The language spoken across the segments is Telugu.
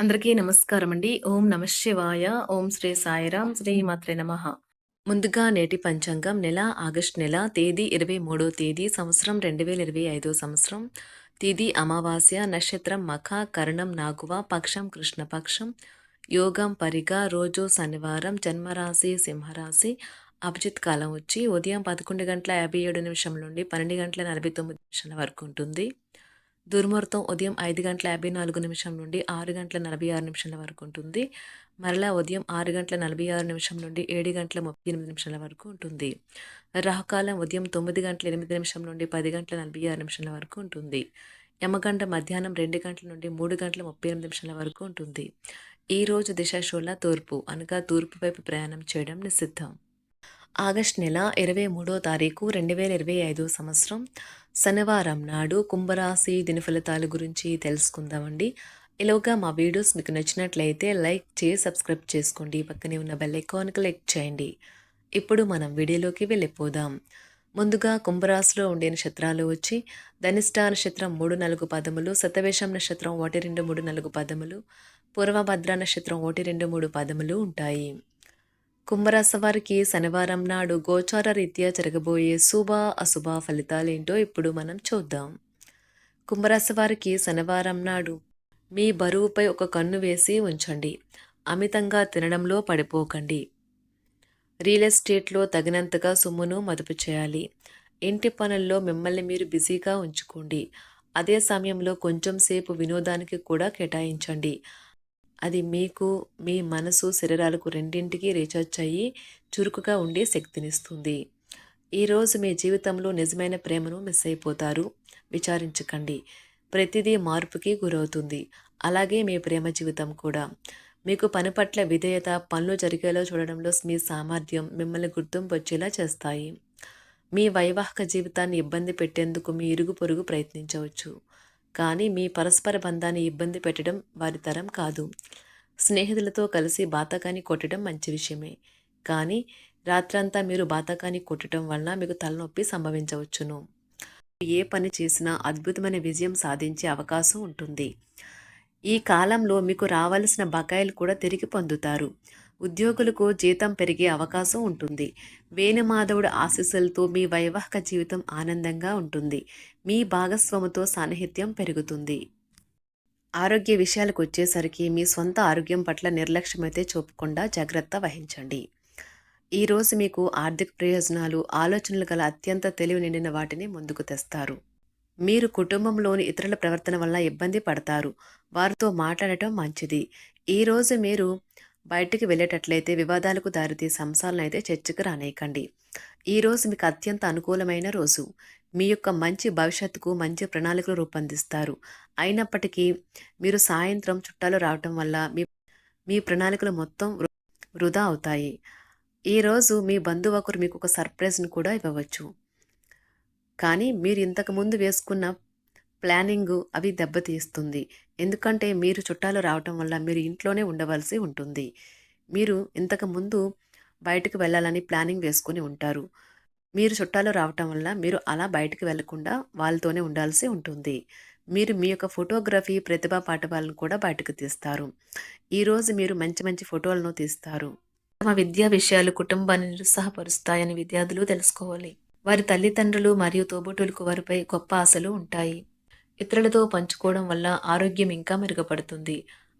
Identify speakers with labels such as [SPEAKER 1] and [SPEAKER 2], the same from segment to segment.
[SPEAKER 1] అందరికీ నమస్కారం అండి ఓం నమ శివాయ. ఓం శ్రీ సాయిరాం. శ్రీ మాత్రే నమ. ముందుగా నేటి పంచాంగం. నెల ఆగస్ట్ నెల తేదీ ఇరవై మూడో తేదీ సంవత్సరం రెండు వేల ఇరవై ఐదో సంవత్సరం. తేదీ అమావాస్య నక్షత్రం మఖ కరణం నాగువ పక్షం కృష్ణపక్షం యోగం పరిగ రోజు శనివారం జన్మరాశి సింహరాశి. అభిజిత్ కాలం వచ్చి ఉదయం పదకొండు గంటల యాభై ఏడు నిమిషం నుండి పన్నెండు గంటల నలభై తొమ్మిది నిమిషాల వరకు ఉంటుంది. దుర్ముహూర్తం ఉదయం ఐదు గంటల యాభై నాలుగు నిమిషం నుండి ఆరు గంటల నలభై ఆరు నిమిషాల వరకు ఉంటుంది. మరలా ఉదయం ఆరు గంటల నలభై ఆరు నిమిషం నుండి ఏడు గంటల ముప్పై ఎనిమిది నిమిషాల వరకు ఉంటుంది. రాహుకాలం ఉదయం తొమ్మిది గంటల ఎనిమిది నిమిషం నుండి పది గంటల నలభై ఆరు నిమిషాల వరకు ఉంటుంది. యమగంట మధ్యాహ్నం రెండు గంటల నుండి మూడు గంటల ముప్పై ఎనిమిది నిమిషాల వరకు ఉంటుంది. ఈ రోజు దిశాశూల తూర్పు అనగా తూర్పు వైపు ప్రయాణం చేయడం నిషిద్ధం. ఆగస్ట్ నెల ఇరవై మూడో తారీఖు రెండు వేల ఇరవై ఐదో సంవత్సరం శనివారం నాడు కుంభరాశి దినఫలితాల గురించి తెలుసుకుందామండి. ఇలాగా మా వీడియోస్ మీకు నచ్చినట్లయితే లైక్ చేసి సబ్స్క్రైబ్ చేసుకోండి. పక్కనే ఉన్న బెల్ ఐకాన్ క్లిక్ చేయండి. ఇప్పుడు మనం వీడియోలోకి వెళ్ళిపోదాం. ముందుగా కుంభరాశిలో ఉండే నక్షత్రాలు వచ్చి ధనిష్ట నక్షత్రం మూడు నాలుగు పదములు శతవేషం నక్షత్రం ఒకటి రెండు మూడు నాలుగు పదములు పూర్వభద్ర నక్షత్రం ఒకటి రెండు మూడు పదములు ఉంటాయి. కుంభరాశి వారికి శనివారం నాడు గోచార రీత్యా జరగబోయే శుభ అశుభ ఫలితాలేంటో ఇప్పుడు మనం చూద్దాం. కుంభరాశి వారికి శనివారం నాడు మీ బరువుపై ఒక కన్ను వేసి ఉంచండి. అమితంగా తినడంలో పడిపోకండి. రియల్ ఎస్టేట్లో తగినంతగా సొమ్మును మదుపు చేయాలి. ఇంటి పనుల్లో మిమ్మల్ని మీరు బిజీగా ఉంచుకోండి. అదే సమయంలో కొంచెం సేపు వినోదానికి కూడా కేటాయించండి. అది మీకు మీ మనసు శరీరాలకు రెండింటికి రీఛార్జ్ అయ్యి చురుకుగా ఉండే శక్తినిస్తుంది. ఈరోజు మీ జీవితంలో నిజమైన ప్రేమను మిస్ అయిపోతారు. విచారించకండి. ప్రతిదీ మార్పుకి గురవుతుంది. అలాగే మీ ప్రేమ జీవితం కూడా. మీకు పని పట్ల విధేయత పనులు జరిగేలా చూడడంలో మీ సామర్థ్యం మిమ్మల్ని గుర్తింపు వచ్చేలా చేస్తాయి. మీ వైవాహిక జీవితాన్ని ఇబ్బంది పెట్టేందుకు మీ ఇరుగు పొరుగు ప్రయత్నించవచ్చు. కానీ మీ పరస్పర బంధాన్ని ఇబ్బంది పెట్టడం వారి తరం కాదు. స్నేహితులతో కలిసి బాతకాని కొట్టడం మంచి విషయమే. కానీ రాత్రంతా మీరు బాతకాని కొట్టడం వలన మీకు తలనొప్పి సంభవించవచ్చును. ఏ పని చేసినా అద్భుతమైన విజయం సాధించే అవకాశం ఉంటుంది. ఈ కాలంలో మీకు రావాల్సిన బకాయిలు కూడా తిరిగి పొందుతారు. ఉద్యోగులకు జీతం పెరిగే అవకాశం ఉంటుంది. వేణుమాధవుడు ఆశీస్సులతో మీ వైవాహిక జీవితం ఆనందంగా ఉంటుంది. మీ భాగస్వాముతో సాన్నిహిత్యం పెరుగుతుంది. ఆరోగ్య విషయాలకు వచ్చేసరికి మీ సొంత ఆరోగ్యం పట్ల నిర్లక్ష్యమైతే చూపకుండా జాగ్రత్త వహించండి. ఈరోజు మీకు ఆర్థిక ప్రయోజనాలు ఆలోచనలు గల అత్యంత తెలివి నిండిన వాటిని ముందుకు తెస్తారు. మీరు కుటుంబంలోని ఇతరుల ప్రవర్తన వల్ల ఇబ్బంది పడతారు. వారితో మాట్లాడటం మంచిది. ఈరోజు మీరు బయటికి వెళ్ళేటట్లయితే వివాదాలకు దారితీసే అంశాలను అయితే చర్చకు రానేయకండి. ఈరోజు మీకు అత్యంత అనుకూలమైన రోజు. మీ యొక్క మంచి భవిష్యత్తుకు మంచి ప్రణాళికలు రూపొందిస్తారు. అయినప్పటికీ మీరు సాయంత్రం చుట్టాలు రావటం వల్ల మీ మీ ప్రణాళికలు మొత్తం వృధా అవుతాయి. ఈరోజు మీ బంధువు ఒకరు మీకు ఒక సర్ప్రైజ్ని కూడా ఇవ్వవచ్చు. కానీ మీరు ఇంతకు ముందు వేసుకున్న ప్లానింగ్ అవి దెబ్బతీస్తుంది. ఎందుకంటే మీరు చుట్టాలు రావటం వల్ల మీరు ఇంట్లోనే ఉండవలసి ఉంటుంది. మీరు ఇంతకు ముందు బయటకు వెళ్ళాలని ప్లానింగ్ వేసుకుని ఉంటారు. మీరు చుట్టాలు రావటం వల్ల మీరు అలా బయటకు వెళ్ళకుండా వాళ్ళతోనే ఉండాల్సి ఉంటుంది. మీరు మీ యొక్క ఫోటోగ్రఫీ ప్రతిభా పాఠవాలను కూడా బయటకు తీస్తారు. ఈరోజు మీరు మంచి మంచి ఫోటోలను తీస్తారు. తమ విద్యా విషయాలు కుటుంబాన్ని నిరుత్సాహపరుస్తాయని విద్యార్థులు తెలుసుకోవాలి. వారి తల్లిదండ్రులు మరియు తోబుట్టులకు వారిపై గొప్ప ఆశలు ఉంటాయి. ఇతరులతో పంచుకోవడం వల్ల ఆరోగ్యం ఇంకా మెరుగుపడుతుంది.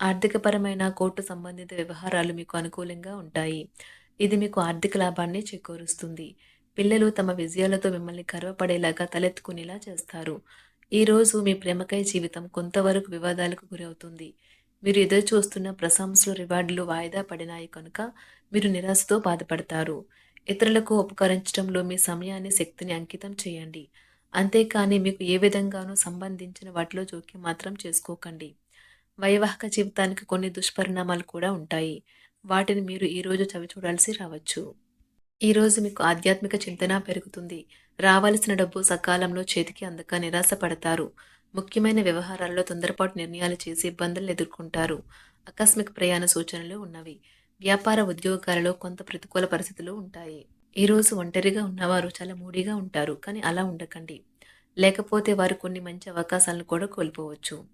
[SPEAKER 1] ఆర్థికపరమైన కోర్టు సంబంధిత వ్యవహారాలు మీకు అనుకూలంగా ఉంటాయి. ఇది మీకు ఆర్థిక లాభాన్ని చేకూరుస్తుంది. పిల్లలు తమ విజయాలతో మిమ్మల్ని గర్వపడేలాగా తలెత్తుకునేలా చేస్తారు. ఈరోజు మీ ప్రేమకై జీవితం కొంతవరకు వివాదాలకు గురవుతుంది. మీరు ఎదురు చూస్తున్న ప్రశంసలు రివార్డులు వాయిదా పడినాయి కనుక మీరు నిరాశతో బాధపడతారు. ఇతరులకు ఉపకరించడంలో మీ సమయాన్ని శక్తిని అంకితం చేయండి. అంతేకాని మీకు ఏ విధంగానూ సంబంధించిన వాటిలో జోక్యం మాత్రం చేసుకోకండి. వైవాహిక జీవితానికి కొన్ని దుష్పరిణామాలు కూడా ఉంటాయి. వాటిని మీరు ఈరోజు చవి చూడాల్సి రావచ్చు. ఈరోజు మీకు ఆధ్యాత్మిక చింతన పెరుగుతుంది. రావాల్సిన డబ్బు సకాలంలో చేతికి అందక నిరాశ పడతారు ముఖ్యమైన వ్యవహారాల్లో తొందరపాటు నిర్ణయాలు చేసి ఇబ్బందులు ఎదుర్కొంటారు. ఆకస్మిక ప్రయాణ సూచనలు ఉన్నవి. వ్యాపార ఉద్యోగాలలో కొంత ప్రతికూల పరిస్థితులు ఉంటాయి. ఈరోజు ఒంటరిగా ఉన్నవారు చాలా మూడిగా ఉంటారు కానీ అలా ఉండకండి. లేకపోతే వారు కొన్ని మంచి అవకాశాలను కూడా కోల్పోవచ్చు.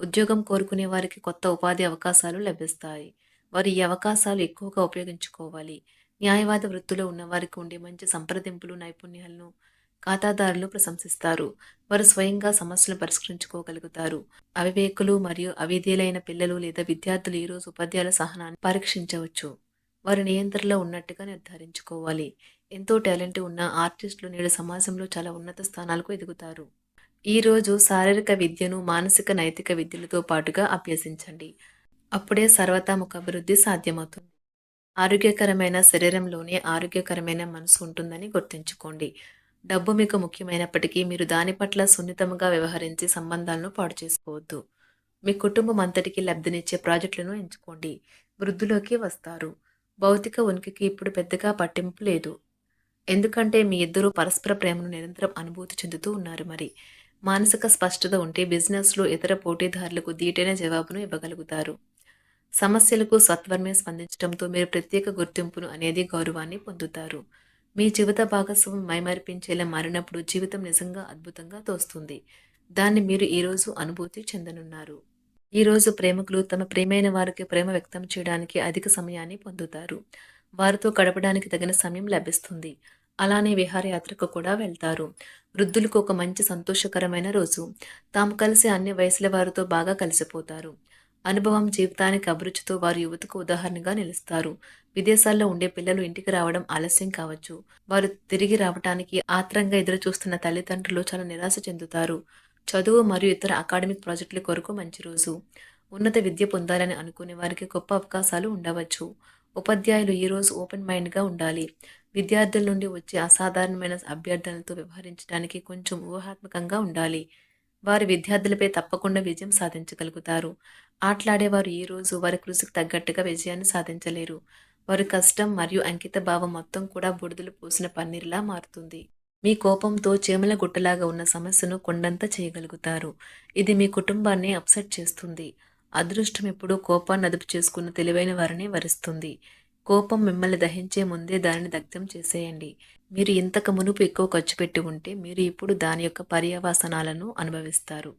[SPEAKER 1] ఉద్యోగం కోరుకునే వారికి కొత్త ఉపాధి అవకాశాలు లభిస్తాయి. వారు ఈ అవకాశాలు ఎక్కువగా ఉపయోగించుకోవాలి. న్యాయవాద వృత్తిలో ఉన్నవారికి ఉండే మంచి సంప్రదింపులు నైపుణ్యాలను ఖాతాదారులు ప్రశంసిస్తారు. వారు స్వయంగా సమస్యలను పరిష్కరించుకోగలుగుతారు. అవివేకులు మరియు అవిధేలైన పిల్లలు లేదా విద్యార్థులు ఈరోజు ఉపాధ్యాయుల సహనాన్ని పరీక్షించవచ్చు. వారు నియంత్రణలో ఉన్నట్టుగా నిర్ధారించుకోవాలి. ఎంతో టాలెంట్ ఉన్న ఆర్టిస్టులు నేడు సమాజంలో చాలా ఉన్నత స్థానాలకు ఎదుగుతారు. ఈరోజు శారీరక విద్యను మానసిక నైతిక విద్యలతో పాటుగా అభ్యసించండి. అప్పుడే సర్వతాముఖ అభివృద్ధి సాధ్యమవుతుంది. ఆరోగ్యకరమైన శరీరంలోనే ఆరోగ్యకరమైన మనసు ఉంటుందని గుర్తుంచుకోండి. డబ్బు మీకు ముఖ్యమైనప్పటికీ మీరు దాని పట్ల సున్నితంగా వ్యవహరించి సంబంధాలను పాడు చేసుకోవద్దు. మీ కుటుంబం అంతటికి లబ్ధినిచ్చే ప్రాజెక్టులను ఎంచుకోండి. వృద్ధిలోకి వస్తారు. భౌతిక ఉనికికి ఇప్పుడు పెద్దగా పట్టింపు లేదు. ఎందుకంటే మీ ఇద్దరూ పరస్పర ప్రేమను నిరంతరం అనుభూతి చెందుతూ ఉన్నారు మరి. మానసిక స్పష్టత ఉంటే బిజినెస్లో ఇతర పోటీదారులకు దీటైన జవాబును ఇవ్వగలుగుతారు. సమస్యలకు సత్వరమే స్పందించడంతో మీరు ప్రత్యేక గుర్తింపును అనేది గౌరవాన్ని పొందుతారు. మీ జీవిత భాగస్వామి మైమర్పించేలా మారినప్పుడు జీవితం నిజంగా అద్భుతంగా తోస్తుంది. దాన్ని మీరు ఈరోజు అనుభూతి చెందనున్నారు. ఈరోజు ప్రేమికులు తమ ప్రేమైన వారికి ప్రేమ వ్యక్తం చేయడానికి అధిక సమయాన్ని పొందుతారు. వారితో గడపడానికి తగిన సమయం లభిస్తుంది. అలానే విహారయాత్రకు కూడా వెళ్తారు. వృద్ధులకు ఒక మంచి సంతోషకరమైన రోజు. తాము కలిసి అన్ని వయసుల వారితో బాగా కలిసిపోతారు. అనుభవం జీవితానికి అభిరుచితో వారు యువతకు ఉదాహరణగా నిలుస్తారు. విదేశాల్లో ఉండే పిల్లలు ఇంటికి రావడం ఆలస్యం కావచ్చు. వారు తిరిగి రావడానికి ఆత్రంగా ఎదురు చూస్తున్న తల్లిదండ్రులు చాలా నిరాశ చెందుతారు. చదువు మరియు ఇతర అకాడమిక్ ప్రాజెక్టుల కొరకు మంచి రోజు. ఉన్నత విద్య పొందాలని అనుకునే వారికి గొప్ప అవకాశాలు ఉండవచ్చు. ఉపాధ్యాయులు ఈరోజు ఓపెన్ మైండ్గా ఉండాలి. విద్యార్థుల నుండి వచ్చే అసాధారణమైన అభ్యర్థనలతో వ్యవహరించడానికి కొంచెం ఊహాత్మకంగా ఉండాలి. వారి విద్యార్థులపై తప్పకుండా విజయం సాధించగలుగుతారు. ఆటలాడేవారు ఈ రోజు వారి కృషికి తగ్గట్టుగా విజయాన్ని సాధించలేరు. వారి కష్టం మరియు అంకిత భావం మొత్తం కూడా బుడిదలు పోసిన పన్నీర్లా మారుతుంది. మీ కోపంతో చేమల గుట్టలాగా ఉన్న సమస్యను కొండంత చేయగలుగుతారు. ఇది మీ కుటుంబాన్ని అప్సెట్ చేస్తుంది. అదృష్టం ఎప్పుడూ కోపాన్ని అదుపు చేసుకున్న తెలివైన వారిని వరిస్తుంది. కోపం మిమ్మల్ని దహించే ముందే దానిని దగ్ధం చేసేయండి. మీరు ఇంతకు మునుపు ఎక్కువ ఖర్చు పెట్టి ఉంటే మీరు ఇప్పుడు దాని యొక్క పర్యవసనాలను అనుభవిస్తారు.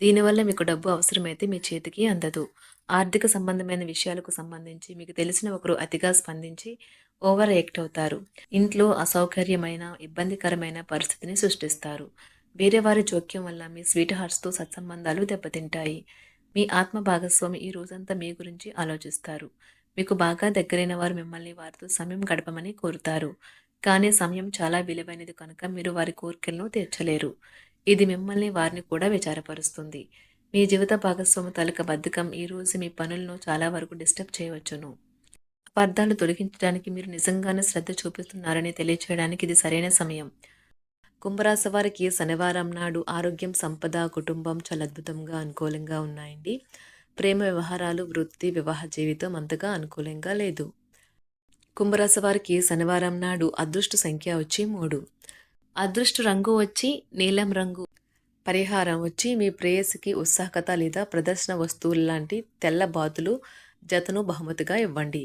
[SPEAKER 1] దీనివల్ల మీకు డబ్బు అవసరమైతే మీ చేతికి అందదు. ఆర్థిక సంబంధమైన విషయాలకు సంబంధించి మీకు తెలిసిన ఒకరు అతిగా స్పందించి ఓవర్ యాక్ట్ అవుతారు. ఇంట్లో అసౌకర్యమైన ఇబ్బందికరమైన పరిస్థితిని సృష్టిస్తారు. వేరే వారి జోక్యం వల్ల మీ స్వీట్ హార్ట్స్తో సత్సంబంధాలు దెబ్బతింటాయి. మీ ఆత్మ భాగస్వామి ఈ రోజంతా మీ గురించి ఆలోచిస్తారు. మీకు బాగా దగ్గరైన వారు మిమ్మల్ని వారితో సమయం గడపమని కోరుతారు. కానీ సమయం చాలా విలువైనది కనుక మీరు వారి కోరికలను తీర్చలేరు. ఇది మిమ్మల్ని వారిని కూడా విచారపరుస్తుంది. మీ జీవిత భాగస్వామి తాలూకా బద్ధకం ఈరోజు మీ పనులను చాలా వరకు డిస్టర్బ్ చేయవచ్చును. అపార్థాలు తొలగించడానికి మీరు నిజంగానే శ్రద్ధ చూపిస్తున్నారని తెలియచేయడానికి ఇది సరైన సమయం. కుంభరాశి వారికి శనివారం నాడు ఆరోగ్యం సంపద కుటుంబం చాలా అద్భుతంగా అనుకూలంగా ఉన్నాయండి. ప్రేమ వ్యవహారాలు వృత్తి వివాహ జీవితం అంతగా అనుకూలంగా లేదు. కుంభరాశి వారికి శనివారం నాడు అదృష్ట సంఖ్య వచ్చి మూడు. అదృష్ట రంగు వచ్చి నీలం రంగు. పరిహారం వచ్చి మీ ప్రేయసికి ఉత్సాహకత లేదా ప్రదర్శన వస్తువులు లాంటి తెల్ల బాతులు జతను బహుమతిగా ఇవ్వండి.